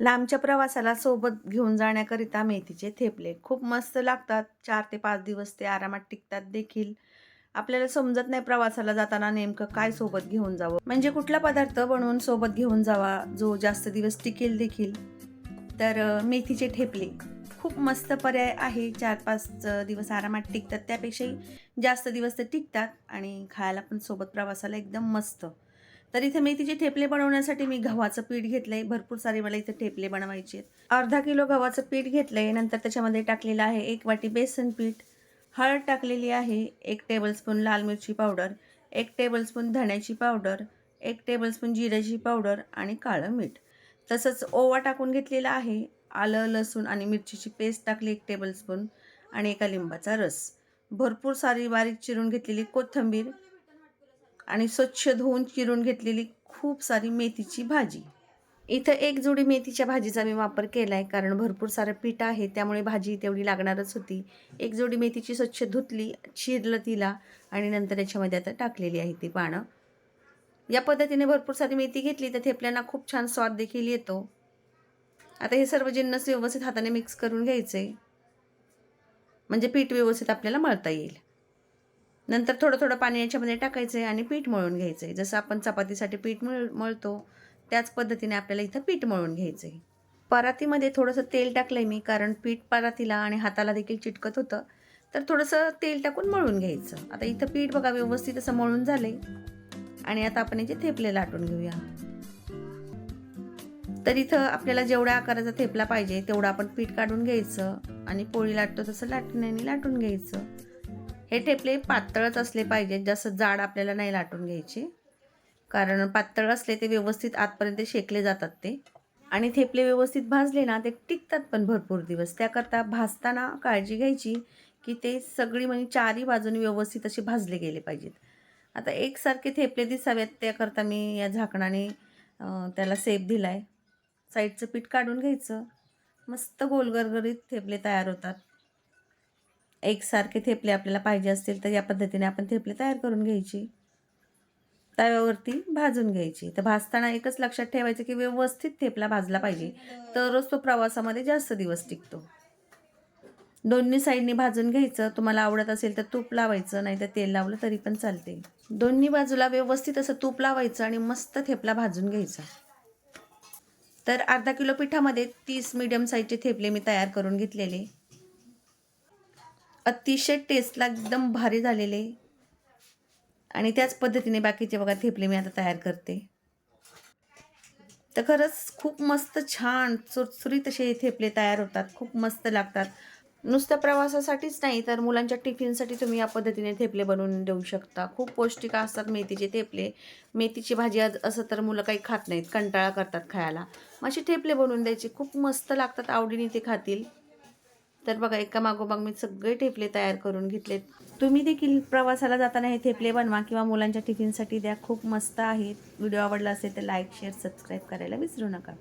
लांबच्या प्रवासाला सोबत घेऊन जाण्याकरिता मेथीचे थेपले. खूप मस्त लागतात. चार ते पाच दिवस ते आरामात टिकतात देखील. आपल्याला समजत नाही प्रवासाला जाताना नेमकं काय सोबत घेऊन जावं. म्हणजे कुठला पदार्थ बनवून सोबत घेऊन जावा जो जास्त दिवस टिकेल देखील. तर मेथीचे ठेपले खूप मस्त पर्याय आहे. चार पाच दिवस आरामात टिकतात. त्यापेक्षाही जास्त दिवस ते टिकतात आणि खायला पण सोबत प्रवासाला एकदम मस्त. तर इथे मेथीचे ठेपले बनवण्यासाठी मी गव्हाचं पीठ घेतलं आहे भरपूर सारे मला इथे ठेपले बनवायचे आहेत. अर्धा किलो गव्हाचं पीठ घेतलं आहे नंतर त्याच्यामध्ये टाकलेलं आहे एक वाटी बेसन पीठ. हळद टाकलेली आहे. एक टेबलस्पून लाल मिरची पावडर. एक टेबलस्पून धण्याची पावडर. एक टेबलस्पून जिऱ्याची पावडर आणि काळं मीठ. तसंच ओवा टाकून घेतलेला आहे. आलं लसूण आणि मिरचीची पेस्ट टाकली एक टेबलस्पून आणि एका लिंबाचा रस. भरपूर सारी बारीक चिरून घेतलेली कोथिंबीर. आणि स्वच्छ धुवून चिरून घेतलेली खूप सारी मेथीची भाजी. इथं एक जोडी मेथीच्या भाजीचा मी वापर केला आहे कारण भरपूर सारं पीठ आहे त्यामुळे भाजी तेवढी लागणारच होती. एक जोडी मेथीची स्वच्छ धुतली चिरलं तिला आणि नंतर याच्यामध्ये आता टाकलेली आहे ती पानं. या पद्धतीने भरपूर सारी मेथी घेतली तर थेपल्यांना खूप छान स्वाद देखील येतो. आता हे सर्व जिन्नस व्यवस्थित हाताने मिक्स करून घ्यायचे म्हणजे पीठ व्यवस्थित आपल्याला मळता येईल. नंतर थोडं थोडं पाणी याच्यामध्ये टाकायचं आहे आणि पीठ मळून घ्यायचं आहे जसं आपण चपातीसाठी पीठ मळ मळतो त्याच पद्धतीने आपल्याला इथं पीठ मळून घ्यायचं आहे परातीमध्ये थोडंसं तेल टाकलं आहे मी कारण पीठ परातीला आणि हाताला देखील चिटकत होतं. तर थोडंसं तेल टाकून मळून घ्यायचं. आता इथं पीठ बघा व्यवस्थित असं मळून झालं आहे आणि आता आपण याचे थेपले लाटून घेऊया. तर इथं आपल्याला जेवढ्या आकाराचा थेपला पाहिजे तेवढं आपण पीठ काढून घ्यायचं आणि पोळी लाटतो तसं लाटण्याने लाटून घ्यायचं. हे ठेपले पातळच असले पाहिजेत जास्त जाड आपल्याला नाही लाटून घ्यायचे. कारण पातळ असले ते व्यवस्थित आतपर्यंत शेकले जातात ते. आणि थेपले व्यवस्थित भाजले ना ते टिकतात पण भरपूर दिवस. त्याकरता भाजताना काळजी घ्यायची की ते सगळी म्हणजे चारही बाजूनी व्यवस्थित असे भाजले गेले पाहिजेत. आता एकसारखे थेपले दिसावेत त्याकरता मी या झाकणाने त्याला सेप दिला आहे साईडचं पीठ काढून घ्यायचं. मस्त गोलगरगरीत थेपले तयार होतात. एकसारखे थेपले आपल्याला पाहिजे असतील तर या पद्धतीने आपण थेपले तयार करून घ्यायची. तव्यावरती भाजून घ्यायची. तर भाजताना एकच लक्षात ठेवायचं की व्यवस्थित थेपला भाजला पाहिजे. तरच तो प्रवासामध्ये जास्त दिवस टिकतो. दोन्ही साईडनी भाजून घ्यायचं. तुम्हाला आवडत असेल तर तूप लावायचं नाही तर तेल लावलं तरी पण चालते. दोन्ही बाजूला व्यवस्थित असं तूप लावायचं आणि मस्त थेपला भाजून घ्यायचा. तर अर्धा किलो पिठामध्ये तीस मीडियम साईजचे थेपले मी तयार करून घेतलेले. अतिशय टेस्टला एकदम भारी झालेले. आणि त्याच पद्धतीने बाकीचे बघा थेपले मी आता तयार करते. तर खरंच खूप मस्त छान चुरचुरीत असे थेपले तयार होतात. खूप मस्त लागतात. नुसत्या प्रवासासाठीच नाही तर मुलांच्या टिफिनसाठी तुम्ही या पद्धतीने थेपले बनवून देऊ शकता. खूप पौष्टिक असतात मेथीचे थेपले. मेथीची भाजी आज असं तर मुलं काही खात नाहीत कंटाळा करतात खायला. मग थेपले बनवून द्यायचे. खूप मस्त लागतात. आवडीने ते खातील. तर बघा एका मागोमाग मी सगळे ठेपले तयार करून घेतलेत. तुम्ही देखील प्रवासाला जाताना हे थेपले बनवा किंवा मुलांच्या टिफिनसाठी द्या. खूप मस्त आहेत. व्हिडिओ आवडला असेल तर लाईक शेअर सबस्क्राईब करायला विसरू नका.